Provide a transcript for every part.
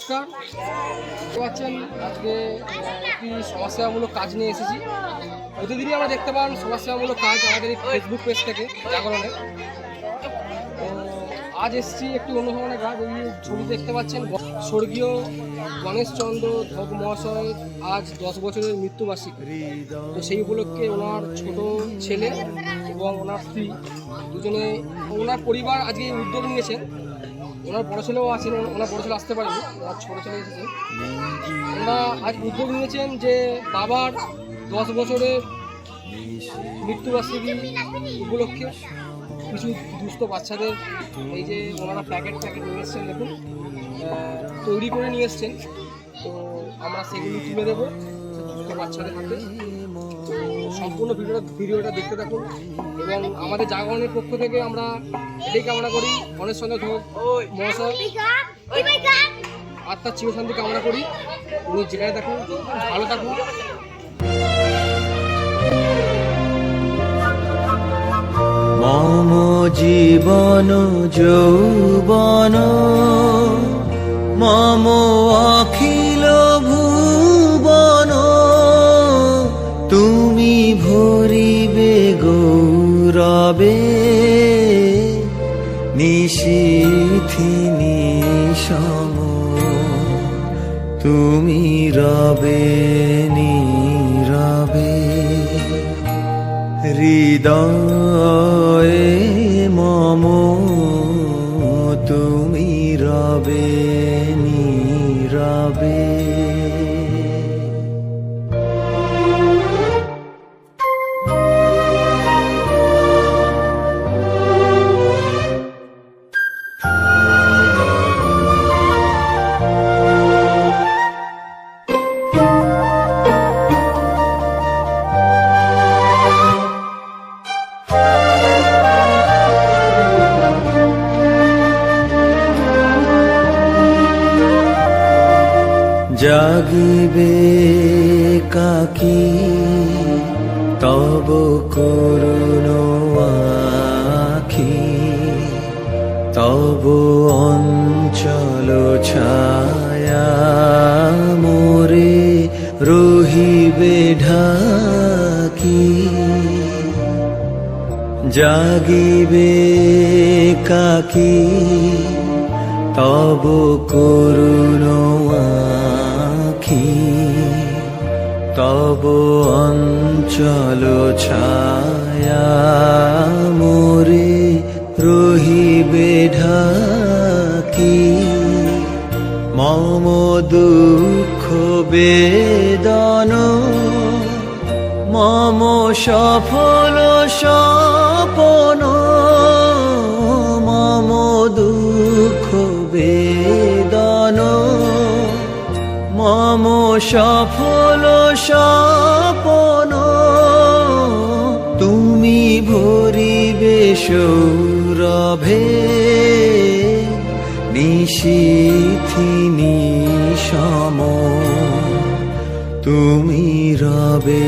দেখতে পাচ্ছেন, আজকে একটি সমাজসেবামূলক কাজ নিয়ে এসেছি। প্রতিদিনই আমরা দেখতে পান সমাজসেবামূলক কাজ আমাদের এই ফেসবুক পেজ থেকে জাগরণে। তো আজ এসেছি একটি অন্য ধরনের কাজ, এই ছবি দেখতে পাচ্ছেন স্বর্গীয় গণেশচন্দ্র ধক মহাশয় আজ দশ বছরের মৃত্যুবার্ষিকী। তো সেই উপলক্ষে ওনার ছোট ছেলে এবং ওনার স্ত্রী দুজনে, ওনার পরিবার আজকে উদ্যোগ নিয়েছেন। ওনার বড় ছেলেও আছেন, ওনার বড় ছেলে আসতে পারেনি, ওনার ছোট ছেলে এসেছে। ওনারা আজ উদ্যোগ নিয়েছেন যে বাবার দশ বছরের মৃত্যুবার্ষিকী উপলক্ষে কিছু দুস্থ বাচ্চাদের এই যে ওনারা প্যাকেট প্যাকেট নিয়ে এসছেন, দেখুন তৈরি করে নিয়ে এসছেন। তো আমরা সেগুলি তুলে দেবো, দুস্থ বাচ্চাদের হাতে। সম্পূর্ণ ভিডিওটা ভিডিওটা দেখতে থাকুন এবং আমাদের জাগরণের পক্ষ থেকে আমরা এটাই কামনা করি। গণেশ চন্দ্র ঘোষ মহাশয়, আত্মার চিরশান্তি কামনা করি। উনি যেখানে থাকুন, ভালো থাকুন। মম জীবন, যৌবন, মম অখিল নিশিথি নিশম তুমি রবে নি রবে হৃদয় মম তুমি রবে জাগিবে কাকি, তব করুণ আখি, তব অঞ্চল ছায়া মোরে রহিবে ঢাকি। জাগিবে কাকি, তব করুণ আখি তব অঞ্চল ছায়া মোরে রহিবে ঢাকি। মম দুঃখ বেদন, মম সফল সপন মম দুঃখ বেদন। মম সফল সপন তুমি ভরিবে সৌরভে নিশিথি নিশম। তুমি রবে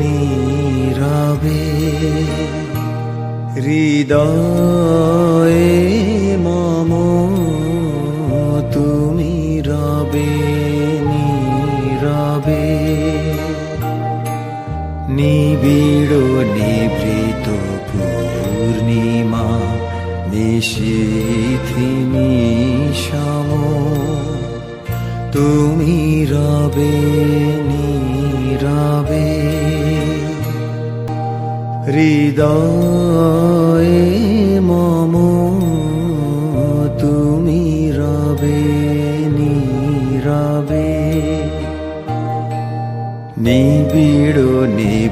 নীরবে হৃদয়ে মম নিবিড় নিবৃত পূর্ণিমা নিশীথি নিশম তুমি রবে, নীরবে। হৃদয় মম, তুমি রবে, নীরবে। নিবিড় নিবৃত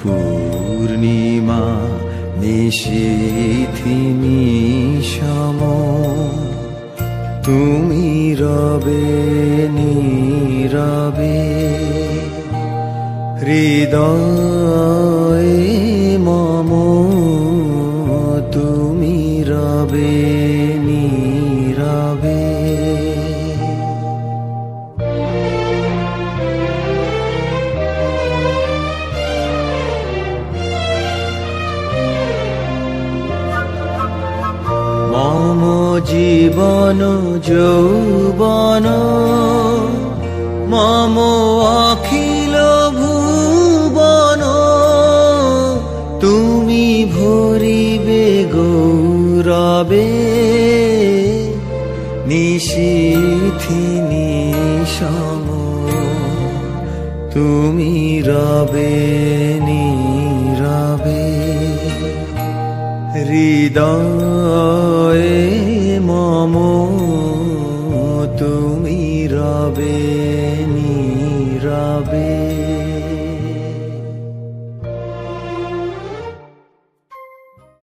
পূর্ণিমা নিশীথি নিশম তুমি রবে নীরবে হৃদয় মম তুমি রবে জীবন যৌবন মম অখিল ভুবন তুমি ভরিবে গৌরবে নিশিথি নিশম তুমি রবে নীরবে হৃদয়ে তুমি রবে নীরবে।